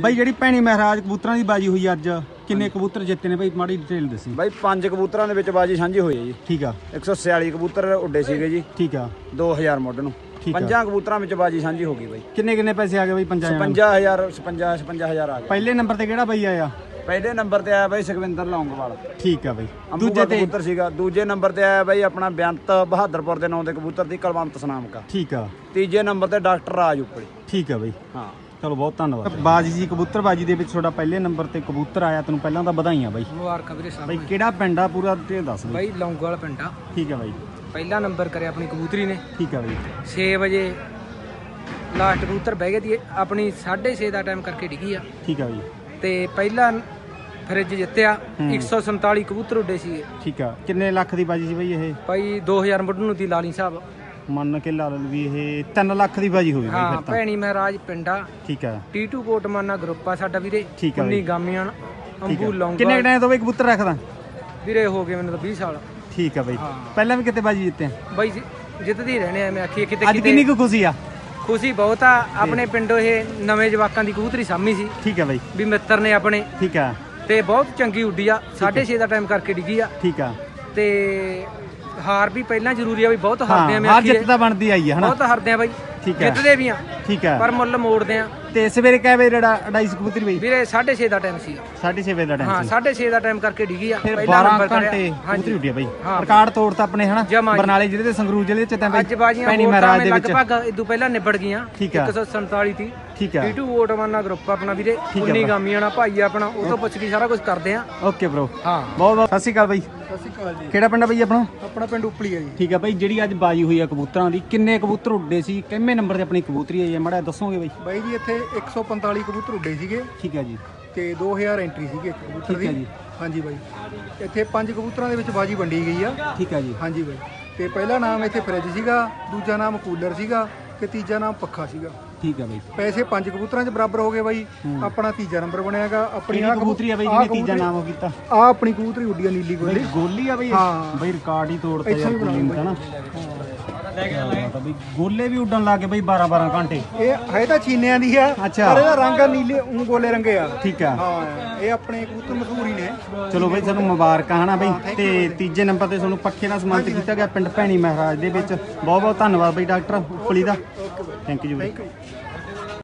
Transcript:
ਬਾਈ ਜਿਹੜੀ ਭੈਣੀ ਮਹਾਰਾਜ ਕਬੂਤਰਾਂ ਦੀ ਬਾਜੀ ਹੋਈ ਅੱਜ ਕਿੰਨੇ ਕਬੂਤਰ ਜਿੱਤੇ ਨੇ ਬਾਈ? ਮਾੜੀ ਡਿਟੇਲ ਦੱਸੀ। ਬਾਈ ਪੰਜ ਕਬੂਤਰਾਂ ਦੇ ਵਿੱਚ ਬਾਜੀ ਸਾਂਝੀ ਹੋਈ ਹੈ ਜੀ। ਠੀਕ ਆ। 146 ਕਬੂਤਰ ਉੱਡੇ ਸੀਗੇ ਜੀ। ਠੀਕ ਆ। 2000 ਮੁੱਢ ਨੂੰ। ਪੰਜਾਂ ਕਬੂਤਰਾਂ ਵਿੱਚ ਬਾਜੀ ਸਾਂਝੀ ਹੋ ਗਈ ਬਾਈ। ਕਿੰਨੇ ਕਿੰਨੇ ਪੈਸੇ ਆ ਗਏ ਬਾਈ? ਪੰਜਾਂ ਜਣਿਆਂ ਨੂੰ? 55000 56 55000 ਆ ਗਏ। ਪਹਿਲੇ ਨੰਬਰ ਤੇ ਕਿਹੜਾ ਬਾਈ ਆਇਆ? ਪਹਿਲੇ ਨੰਬਰ ਤੇ ਆਇਆ ਬਾਈ ਸੁਖਵਿੰਦਰ ਲੌਂਗਵਾਲ। ਠੀਕ ਆ ਬਾਈ। ਦੂਜੇ ਦੂਜੇ ਤੇ ਕਬੂਤਰ ਸੀਗਾ। ਦੂਜੇ ਨੰਬਰ ਤੇ ਆਇਆ ਬਾਈ ਆਪਣਾ ਬੇਅੰਤ ਬਹਾਦਰਪੁਰ ਦੇ ਨਾਂ ਦੇ ਕਬੂਤਰ ਦੀ ਕਲਵੰਤ ਸਨਾਮ ਕਾ। ਠੀਕ ਆ। ਤੀਜੇ ਨੰਬਰ ਤੇ ਡਾਕਟਰ ਰਾਜ ਉਪੜੀ। ਠੀਕ ਆ ਬਾਈ। ਹਾਂ। ਚਲੋ ਬਹੁਤ ਧੰਨਵਾਦ। ਬਾਜੀ ਜੀ ਕਬੂਤਰ ਬਾਜੀ ਦੇ ਵਿੱਚ ਤੁਹਾਡਾ ਪਹਿਲੇ ਨੰਬਰ ਤੇ ਕਬੂਤਰ ਆਇਆ ਤੈਨੂੰ ਪਹਿਲਾਂ ਤਾਂ ਵਧਾਈਆਂ ਬਾਈ। ਮੁਬਾਰਕਾਂ ਵੀਰੇ ਸਭ ਬਾਈ ਕਿਹੜਾ ਪਿੰਡ ਆ ਪੂਰਾ ਤੇ ਦੱਸ ਦੇ ਬਾਈ ਲੌਂਗੋਵਾਲ ਪਿੰਡਾ ਠੀਕ ਆ ਬਾਈ। ਪਹਿਲਾ ਨੰਬਰ ਕਰਿਆ ਆਪਣੀ ਕਬੂਤਰੀ ਨੇ। ਠੀਕ ਆ ਬਾਈ। 6 ਵਜੇ ਲਾਸਟ ਕਬੂਤਰ ਬਹਿ ਗਈ ਦੀ ਆਪਣੀ 6:30 ਦਾ ਟਾਈਮ ਕਰਕੇ ਡਿੱਗੀ ਆ। ਠੀਕ ਆ ਬਾਈ। ਤੇ ਪਹਿਲਾ ਫਰਿੱਜ ਜਿੱਤਿਆ ਹੂੰ। 147 ਕਬੂਤਰ ਉੱਡੇ ਸੀਗੇ। ਠੀਕ ਆ। ਕਿੰਨੇ ਲੱਖ ਦੀ ਬਾਜੀ ਸੀ ਬਾਈ ਇਹ? ਬਾਈ 2000 ਮੁੱਢ ਨੂੰ ਦੀ ਲਾਲੀ ਸਾਹਿਬ। ਮੰਨ ਕੇ ਲਾ ਲਓ ਵੀ ਇਹ 3 ਲੱਖ ਦੀ ਬਾਜੀ ਹੋਈ ਬਾਈ ਹਾਂ ਫਿਰ ਤਾਂ। ਭੈਣੀ ਮਹਾਰਾਜ ਪਿੰਡਾ ਠੀਕ ਆ। ਟੀਟੂ ਕੋਟਮਾਨਾ ਗਰੁੱਪ ਆ ਸਾਡਾ ਵੀਰੇ ਠੀਕ ਆ ਉਨੀ ਬਾਈ। ਗਾਮੀਆਂ ਠੀਕ ਅੰਬੂ ਆ ਕਿੰਨੇ ਟਾਈਮ ਤੋਂ ਬਾਈ ਕਬੂਤਰ ਰੱਖਦਾ? ਵੀਰੇ ਹੋ ਗਏ ਮੈਨੂੰ ਤਾਂ 20 ਸਾਲ। ਠੀਕ ਆ ਬਾਈ। ਹਾਂ। ਪਹਿਲਾਂ ਵੀ ਕਿਤੇ ਬਾਜੀ ਜਿੱਤੇ ਆ? ਬਾਈ ਜੀ, ਜਿੱਤਦੀ ਰਹਿਣੇ ਆ ਮੈਂ ਆਖੀ ਕਿਤੇ ਅੱਜ ਕਿੰਨੀ ਕੁ ਖੁਸ਼ੀ ਆ? ਖੁਸ਼ੀ ਬਹੁਤ ਆ। ਆਪਣੇ ਪਿੰਡੋਂ ਇਹ ਨਵੇਂ ਜਵਾਕਾਂ ਦੀ ਕਬੂਤਰੀ ਸਾਮੀ ਸੀ। ਠੀਕ ਆ ਬਾਈ। ਵੀ ਮਿੱਤਰ ਨੇ ਆਪਣੇ। ਠੀਕ ਆ। ਤੇ ਬਹੁਤ ਚੰਗੀ ਉੱਡੀ ਆ। 6:30 ਦਾ ਟਾਈਮ ਕਰਕੇ ਡਿੱਗੀ ਆ। ਠੀਕ ਆ। ਤੇ ਹਾਰ ਵੀ ਪਹਿਲਾਂ ਜ਼ਰੂਰੀ ਆ ਵੀ ਬਹੁਤ ਹਾਂ ਹਾਰਦੇ ਆ ਮੈਂ ਹਾਰ। ਜਿੱਤ ਤਾਂ ਬਣਦੀ ਆਈ ਆ ਹਨਾ ਬਹੁਤ ਹਾਰਦੇ ਆ ਬਾਈ ਠੀਕ ਆ ਜਿੱਤਦੇ ਵੀ ਆ। ਠੀਕ ਆ ਪਰ ਮੁੱਲ ਮੋੜਦੇ ਆ। ਤੇ ਸਵੇਰੇ ਕਿਹ ਵੇ ਜਿਹੜਾ ਅੜਾਈ ਸੀ ਕਬੂਤਰੀ ਬਾਈ? ਵੀਰੇ 6:30 ਦਾ ਟਾਈਮ ਸੀ। 6:30 ਵਜੇ ਦਾ ਟਾਈਮ ਹਾਂ ਸੀ। 6:30 ਦਾ ਟਾਈਮ ਕਰਕੇ ਡਿੱਗੀ ਆ। ਫਿਰ ਪਹਿਲਾ 12 ਨੰਬਰ ਘੰਟੇ ਕਰਿਆ ਕਬੂਤਰੀ ਉੱਡੀ ਆ ਬਾਈ। ਹਾਂ। ਰਿਕਾਰਡ ਤੋੜਤਾ ਆਪਣੇ ਹਨਾ? ਜਮਾਂ ਜੀ। ਬਰਨਾਲੇ ਜ਼ਿਲ੍ਹੇ ਤੇ ਸੰਗਰੂਰ ਜ਼ਿਲ੍ਹੇ ਚ ਤਾਂ ਬਾਈ ਅੱਜ ਬਾਜੀਆਂ ਵੋਟਾਂ ਮਹਾਰਾਜ ਦੇ ਵਿੱਚ। ਲਗਭਗ ਇਦੋਂ ਪਹਿਲਾਂ ਨਿਬੜ ਗਈਆਂ। ਠੀਕ ਆ। 147 ਤੀ ਠੀਕ ਆ। ਟੀਟੂ ਵੋਟ ਮਾਨਾ ਗਰੁੱਪ ਆਪਣਾ ਵੀਰੇ ਠੀਕ ਆ 19 ਭਰਾ। ਗਾਮੀਆਂ ਨਾਲ ਭਾਈ ਆਪਣਾ ਉਹ ਤੋਂ ਪੁੱਛ ਕੇ ਸਾਰਾ ਕੁਝ ਕਰਦੇ ਆ। ਓਕੇ ਬ్రో ਹਾਂ। ਬਹੁਤ ਬਹੁਤ ਸਤਿ ਸ਼੍ਰੀ ਅਕਾਲ ਬਾਈ। ਸਤਿ ਸ਼੍ਰੀ ਅਕਾਲ ਜੀ। ਕਿਹੜਾ ਪਿੰਡ ਆ ਬਾਈ ਆਪਣਾ? ਆਪਣਾ ਪਿੰਡ ਉਪਲੀ ਆ ਜੀ। ਠੀਕ ਆ ਬਾਈ ਜਿਹੜੀ ਅੱਜ ਬਾਜੀ ਹੋਈ ਆ ਕਬੂਤਰਾਂ ਦੀ ਕਿੰਨੇ ਕਬੂਤਰ ਉੱਡੇ ਸੀ ਕਿੰਨੇ ਨੰਬਰ ਤੇ ਆਪਣੀ ਕਬੂਤਰੀ ਆਈ ਹੈ ਮੜਾ ਦੱਸੋਗੇ ਬਾਈ? ਬਾਈ ਜੀ ਇੱਥੇ 145 ਕਬੂਤਰ ਉੱਡੇ ਸੀਗੇ। ਠੀਕ ਹੈ ਜੀ। ਤੇ 2000 ਐਂਟਰੀ ਸੀਗੀ ਇੱਕ ਕਬੂਤਰ ਠੀਕ ਹੈ ਦੀ। ਜੀ। ਹਾਂਜੀ ਬਾਈ। ਇੱਥੇ ਪੰਜ ਕਬੂਤਰਾਂ ਦੇ ਵਿੱਚ ਬਾਜੀ ਵੰਡੀ ਗਈ ਆ। ਠੀਕ ਹੈ ਜੀ। ਹਾਂਜੀ ਬਾਈ। ਤੇ ਪਹਿਲਾ ਨਾਮ ਇੱਥੇ ਫਰਿੱਜ ਸੀਗਾ ਦੂਜਾ ਨਾਮ ਕੂਲਰ ਸੀਗਾ ਤੇ ਤੀਜਾ ਨਾਮ ਪੱਖਾ ਸੀਗਾ। ਠੀਕ ਹੈ ਬਾਈ। ਪੈਸੇ ਪੰਜ ਕਬੂਤਰਾਂ 'ਚ ਬਰਾਬਰ ਹੋ ਗਏ ਬਾਈ। ਆਪਣਾ ਤੀਜਾ ਨੰਬਰ ਬਣਿਆਗਾ ਆਪਣੀ ਕਿਹੜੀ ਆਹ ਕਬੂਤਰੀ ਆ ਬਾਈ ਜਿਹਨੇ ਤੀਜਾ ਨਾਮ ਉਹ ਕੀਤਾ? ਆਹ ਆਪਣੀ ਕਬੂਤਰੀ ਉੱਡੀ ਆ ਨੀਲੀ ਬਾਈ ਗੋਲੀ ਗੋਲੀ ਆ ਬਾਈ ਇਹ? ਹਾਂ। ਬਾਈ ਰਿਕਾਰਡ ਹੀ ਤੋੜਤਾ ਇੱਥੋਂ ਯਾਰ ਹੀ ਨੂੰ ਤਾਂ ਨਾ। ਬਾਈ ਗੋਲੇ ਵੀ ਉੱਡਣ ਲੱਗ ਗਏ ਬਾਈ 12 12 ਘੰਟੇ। ਇਹ ਹੈ ਤਾਂ ਚੀਨਿਆਂ ਦੀ ਆ ਅੱਛਾ। ਪਰ ਇਹਦਾ ਰੰਗ ਆ ਨੀਲੇ ਊਂ ਗੋਲੇ ਰੰਗੇ ਆ। ਠੀਕ ਆ। ਹਾਂ ਇਹ ਆਪਣੇ ਕਬੂਤਰ ਮਸ਼ਹੂਰ ਹੀ ਨੇ। ਚਲੋ ਬਾਈ ਤੁਹਾਨੂੰ ਮੁਬਾਰਕਾਂ ਹਨਾ ਬਾਈ? ਤੇ ਤੀਜੇ ਨੰਬਰ ਤੇ ਤੁਹਾਨੂੰ ਪੱਖੇ ਨਾਲ ਸਨਮਾਨਿਤ ਕੀਤਾ ਗਿਆ ਪਿੰਡ ਭੈਣੀ ਮਹਾਰਾਜ ਦੇ ਵਿੱਚ। ਬਹੁਤ ਬਹੁਤ ਧੰਨਵਾਦ ਬਾਈ ਡਾਕਟਰ ਉਪਲੀ ਦਾ। Thank you by.